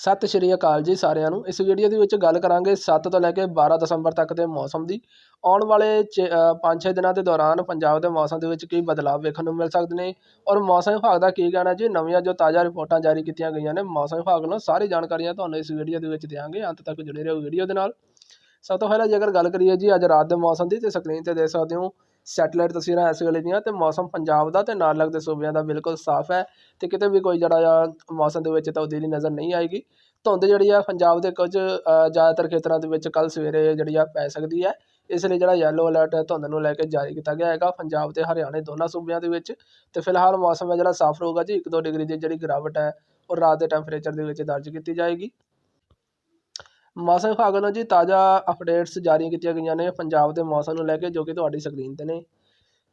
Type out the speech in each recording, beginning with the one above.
ਸਤਿ ਸ਼੍ਰੀ ਅਕਾਲ ਜੀ ਸਾਰਿਆਂ ਨੂੰ। ਇਸ ਵੀਡੀਓ ਦੇ ਵਿੱਚ ਗੱਲ ਕਰਾਂਗੇ 7 ਤੋਂ ਲੈ ਕੇ 12 ਦਸੰਬਰ ਤੱਕ ਦੇ ਮੌਸਮ ਦੀ। ਆਉਣ ਵਾਲੇ 5-6 ਦਿਨਾਂ ਦੇ ਦੌਰਾਨ ਪੰਜਾਬ ਦੇ ਮੌਸਮ ਦੇ ਵਿੱਚ ਕੀ ਬਦਲਾਅ ਵੇਖਣ ਨੂੰ ਮਿਲ ਸਕਦੇ ਨੇ। ਔਰ ਮੌਸਮ ਵਿਭਾਗ ਦਾ ਕੀ ਕਹਿਣਾ ਜੀ? ਨਵੀਆਂ ਜੋ ਤਾਜ਼ਾ ਰਿਪੋਰਟਾਂ ਜਾਰੀ ਕੀਤੀਆਂ ਗਈਆਂ ਨੇ, ਮੌਸਮ ਵਿਭਾਗ ਨੂੰ ਸਾਰੀ ਜਾਣਕਾਰੀਆਂ ਤੁਹਾਨੂੰ ਇਸ ਵੀਡੀਓ ਦੇ ਵਿੱਚ ਦਿਆਂਗੇ। ਅੰਤ ਤੱਕ ਜੁੜੇ ਰਹੋ ਵੀਡੀਓ ਦੇ ਨਾਲ। ਸਭ ਤੋਂ ਪਹਿਲਾਂ ਜੇਕਰ ਗੱਲ ਕਰੀਏ ਜੀ ਅੱਜ ਰਾਤ ਦੇ ਮੌਸਮ ਦੀ, ਤੇ ਸਕਰੀਨ ਤੇ ਦੇਖ ਸਕਦੇ ਹੋ ਸੈਟੇਲਾਈਟ ਤਸਵੀਰਾਂ ਇਸ ਵੇਲੇ ਦੀਆਂ ਤੇ ਮੌਸਮ ਪੰਜਾਬ ਦਾ ਤੇ ਨਾਲ ਲੱਗਦੇ ਸੂਬਿਆਂ ਦਾ ਬਿਲਕੁਲ ਸਾਫ਼ ਹੈ ਤੇ ਕਿਤੇ ਵੀ ਕੋਈ ਜਿਹੜਾ ਆ ਮੌਸਮ ਦੇ ਵਿੱਚ ਤਬਦੀਲੀ ਨਜ਼ਰ ਨਹੀਂ ਆਏਗੀ। ਧੁੰਦ ਜਿਹੜੀ ਆ ਪੰਜਾਬ ਦੇ ਕੁਝ ਜ਼ਿਆਦਾਤਰ ਖੇਤਰਾਂ ਦੇ ਵਿੱਚ ਕੱਲ ਸਵੇਰੇ ਜਿਹੜੀ ਆ ਪੈ ਸਕਦੀ ਹੈ। ਇਸ ਲਈ ਜਿਹੜਾ ਯੈਲੋ ਅਲਰਟ ਹੈ ਧੁੰਦ ਨੂੰ ਲੈ ਕੇ ਜਾਰੀ ਕੀਤਾ ਗਿਆ ਹੈਗਾ ਪੰਜਾਬ ਤੇ ਹਰਿਆਣੇ ਦੋਨਾਂ ਸੂਬਿਆਂ ਦੇ ਵਿੱਚ ਤੇ ਫਿਲਹਾਲ ਮੌਸਮ ਹੈ ਜਿਹੜਾ ਸਾਫ਼ ਰਹੂਗਾ ਜੀ। 1-2 ਡਿਗਰੀ ਦੀ ਜਿਹੜੀ ਗਿਰਾਵਟ ਹੈ ਉਹ ਰਾਤ ਦੇ ਟੈਂਪਰੇਚਰ ਦੇ ਵਿੱਚ ਦਰਜ ਕੀਤੀ ਜਾਏਗੀ। ਮੌਸਮ ਵਿਭਾਗ ਵੱਲੋਂ ਜੀ ਤਾਜ਼ਾ ਅਪਡੇਟਸ ਜਾਰੀ ਕੀਤੀਆਂ ਗਈਆਂ ਨੇ ਪੰਜਾਬ ਦੇ ਮੌਸਮ ਨੂੰ ਲੈ ਕੇ ਜੋ ਕਿ ਤੁਹਾਡੀ ਸਕਰੀਨ ਤੇ ਨੇ।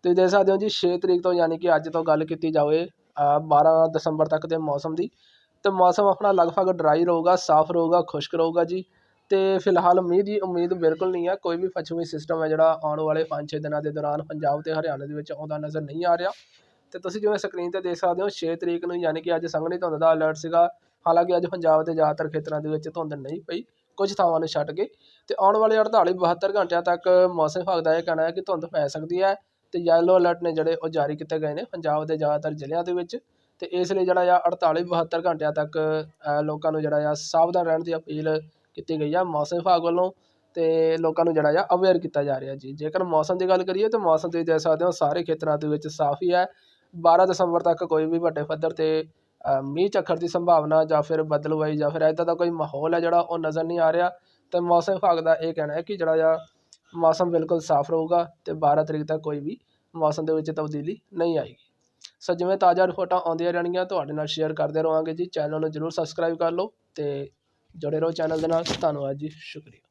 ਤੁਸੀਂ ਦੇਖ ਸਕਦੇ ਹੋ ਜੀ 6 ਤਰੀਕ ਤੋਂ ਯਾਨੀ ਕਿ ਅੱਜ ਤੋਂ ਗੱਲ ਕੀਤੀ ਜਾਵੇ ਅ, 12 ਦਸੰਬਰ ਤੱਕ ਦੇ ਮੌਸਮ ਦੀ। ਤੇ ਮੌਸਮ ਆਪਣਾ ਲਗਭਗ ਡਰਾਈ ਰਹੂਗਾ ਸਾਫ਼ ਰਹੂਗਾ ਖੁਸ਼ਕ ਰਹੂਗਾ ਜੀ। ਤੇ ਫਿਲਹਾਲ ਮੀਂਹ ਦੀ ਉਮੀਦ ਬਿਲਕੁਲ ਨਹੀਂ ਹੈ ਕੋਈ ਵੀ ਪੱਛਮੀ ਸਿਸਟਮ ਹੈ ਜਿਹੜਾ ਆਉਣ ਵਾਲੇ 5-6 ਦਿਨਾਂ ਦੇ ਦੌਰਾਨ ਪੰਜਾਬ ਤੇ ਹਰਿਆਣੇ ਦੇ ਵਿੱਚ ਆਉਂਦਾ ਨਜ਼ਰ ਨਹੀਂ ਆ ਰਿਹਾ। ਤੇ ਤੁਸੀਂ ਜਿਵੇਂ ਸਕਰੀਨ ਤੇ ਦੇਖ ਸਕਦੇ ਹੋ 6 ਤਰੀਕ ਨੂੰ ਯਾਨੀ ਕਿ ਅੱਜ ਸੰਘਣੀ ਧੁੰਦ ਦਾ ਅਲਰਟ ਸੀਗਾ। ਹਾਲਾਂਕਿ ਅੱਜ ਪੰਜਾਬ ਦੇ ਜ਼ਿਆਦਾਤਰ ਖੇਤਰਾਂ ਦੇ ਵਿੱਚ ਧੁੰਦ ਨਹੀਂ ਪਈ। ਕੁਝ ਥਾਵਾਂ ਨੂੰ ਛੱਡ ਕੇ ਅਤੇ ਆਉਣ ਵਾਲੇ 48 72 ਘੰਟਿਆਂ ਤੱਕ ਮੌਸਮ ਵਿਭਾਗ ਦਾ ਇਹ ਕਹਿਣਾ ਹੈ ਕਿ ਧੁੰਦ ਪੈ ਸਕਦੀ ਹੈ ਅਤੇ ਯੈਲੋ ਅਲਰਟ ਨੇ ਜਿਹੜੇ ਉਹ ਜਾਰੀ ਕੀਤੇ ਗਏ ਨੇ ਪੰਜਾਬ ਦੇ ਜ਼ਿਆਦਾਤਰ ਜ਼ਿਲ੍ਹਿਆਂ ਦੇ ਵਿੱਚ ਅਤੇ ਇਸ ਲਈ ਜਿਹੜਾ ਆ 48 72 ਘੰਟਿਆਂ ਤੱਕ ਲੋਕਾਂ ਨੂੰ ਜਿਹੜਾ ਆ ਸਾਵਧਾਨ ਰਹਿਣ ਦੀ ਅਪੀਲ ਕੀਤੀ ਗਈ ਆ ਮੌਸਮ ਵਿਭਾਗ ਵੱਲੋਂ ਅਤੇ ਲੋਕਾਂ ਨੂੰ ਜਿਹੜਾ ਆ ਅਵੇਅਰ ਕੀਤਾ ਜਾ ਰਿਹਾ ਜੀ। ਜੇਕਰ ਮੌਸਮ ਦੀ ਗੱਲ ਕਰੀਏ ਤਾਂ ਮੌਸਮ ਤੁਸੀਂ ਦੇਖ ਸਕਦੇ ਹੋ ਸਾਰੇ ਖੇਤਰਾਂ ਦੇ ਵਿੱਚ ਸਾਫ਼ ਹੀ ਹੈ। 12 ਦਸੰਬਰ ਤੱਕ ਕੋਈ ਵੀ ਵੱਡੇ ਪੱਧਰ ਤੇ ਮੀਂਹ ਝੱਖਰ ਦੀ ਸੰਭਾਵਨਾ ਜਾਂ ਫਿਰ ਬੱਦਲਵਾਈ ਜਾਂ ਫਿਰ ਇੱਦਾਂ ਦਾ ਕੋਈ ਮਾਹੌਲ ਹੈ ਜਿਹੜਾ ਉਹ ਨਜ਼ਰ ਨਹੀਂ ਆ ਰਿਹਾ ਅਤੇ ਮੌਸਮ ਵਿਭਾਗ ਦਾ ਇਹ ਕਹਿਣਾ ਹੈ ਕਿ ਜਿਹੜਾ ਆ ਮੌਸਮ ਬਿਲਕੁਲ ਸਾਫ਼ ਰਹੇਗਾ ਅਤੇ 12 ਤਰੀਕ ਤੱਕ ਕੋਈ ਵੀ ਮੌਸਮ ਦੇ ਵਿੱਚ ਤਬਦੀਲੀ ਨਹੀਂ ਆਏਗੀ। ਸੋ ਜਿਵੇਂ ਤਾਜ਼ਾ ਰਿਪੋਰਟਾਂ ਆਉਂਦੀਆਂ ਰਹਿਣਗੀਆਂ, ਤੁਹਾਡੇ ਨਾਲ ਸ਼ੇਅਰ ਕਰਦੇ ਰਹਾਂਗੇ ਜੀ। ਚੈਨਲ ਨੂੰ ਜਰੂਰ ਸਬਸਕ੍ਰਾਈਬ ਕਰ ਲਓ ਅਤੇ ਜੁੜੇ ਰਹੋ ਚੈਨਲ ਦੇ ਨਾਲ। ਧੰਨਵਾਦ ਜੀ, ਸ਼ੁਕਰੀਆ।